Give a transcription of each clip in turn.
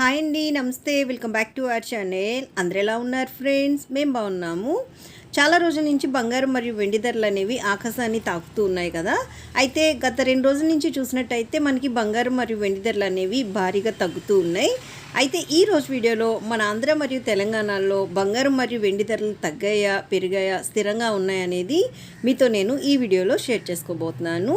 Hi అండి నమస్తే. Welcome back to our channel. అందరు ఎలా ఉన్నారు ఫ్రెండ్స్? మేము బాగున్నాము. చాలా రోజుల నుంచి బంగారం మరియు వెండి ధరలు అనేవి ఆకాశాన్ని తాకుతూ ఉన్నాయి కదా. అయితే గత రెండు రోజుల నుంచి చూసినట్టయితే మనకి బంగారం మరియు వెండి ధరలు అనేవి భారీగా తగ్గుతూ ఉన్నాయి. అయితే ఈ రోజు వీడియోలో మన ఆంధ్ర మరియు తెలంగాణలో బంగారం మరియు వెండి ధరలు తగ్గాయా పెరిగాయా స్థిరంగా ఉన్నాయనేది మీతో నేను ఈ వీడియోలో షేర్ చేసుకోబోతున్నాను.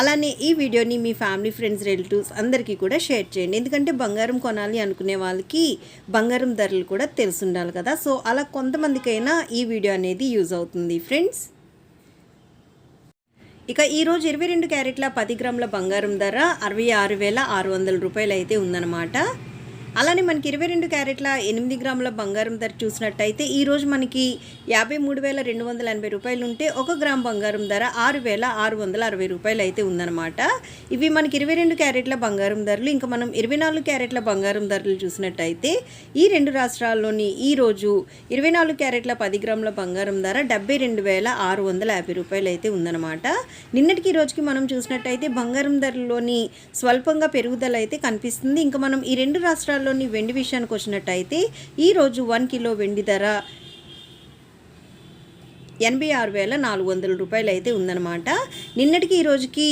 అలానే ఈ వీడియోని మీ ఫ్యామిలీ ఫ్రెండ్స్ రిలేటివ్స్ అందరికీ కూడా షేర్ చేయండి. ఎందుకంటే బంగారం కొనాలి అనుకునే వాళ్ళకి బంగారం ధరలు కూడా తెలుసుండాలి కదా. సో అలా కొంతమందికైనా ఈ వీడియో అనేది యూజ్ అవుతుంది ఫ్రెండ్స్. ఇక ఈరోజు ఇరవై రెండు క్యారెట్ల పది గ్రాముల బంగారం ధర అరవై ఆరు వేల ఆరు వందల రూపాయలు అయితే ఉందన్నమాట. అలానే మనకి ఇరవై రెండు క్యారెట్ల ఎనిమిది గ్రాముల బంగారం ధర చూసినట్టయితే ఈరోజు మనకి యాభై మూడు వేల రెండు వందల ఎనభై రూపాయలు ఉంటే ఒక గ్రామ్ బంగారం ధర ఆరు వేల ఆరు వందల అరవై రూపాయలు అయితే ఉందన్నమాట. ఇవి మనకి ఇరవై రెండు క్యారెట్ల బంగారం ధరలు ఇంకా మనం ఇరవై నాలుగు క్యారెట్ల బంగారం ధరలు చూసినట్టయితే ఈ రెండు రాష్ట్రాల్లోని ఈరోజు ఇరవై నాలుగు క్యారెట్ల పది గ్రాముల బంగారం ధర డెబ్బై రెండు వేల ఆరు వందల యాభై రూపాయలు అయితే ఉందన్నమాట. నిన్నటికి ఈ రోజుకి మనం చూసినట్టయితే బంగారం ధరలోని స్వల్పంగా పెరుగుదల అయితే కనిపిస్తుంది. ఇంకా మనం ఈ రెండు రాష్ట్రాల్లోని వెండి విషయానికి వచ్చినట్టయితే ఈరోజు వన్ కిలో వెండి ధర ఎనభై ఆరు వేల నాలుగు వందల రూపాయలు అయితే ఉందన్నమాట. నిన్నటికి ఈ రోజుకి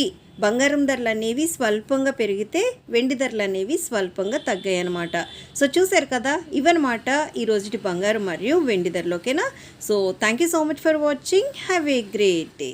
బంగారం ధరలు అనేవి స్వల్పంగా పెరిగితే వెండి ధరలు అనేవి స్వల్పంగా తగ్గాయి అనమాట సో చూశారు కదా ఇవన్నమాట ఈ రోజుటి బంగారం మరియు వెండి ధరలు ఓకేనా so thank you so much for watching have a great day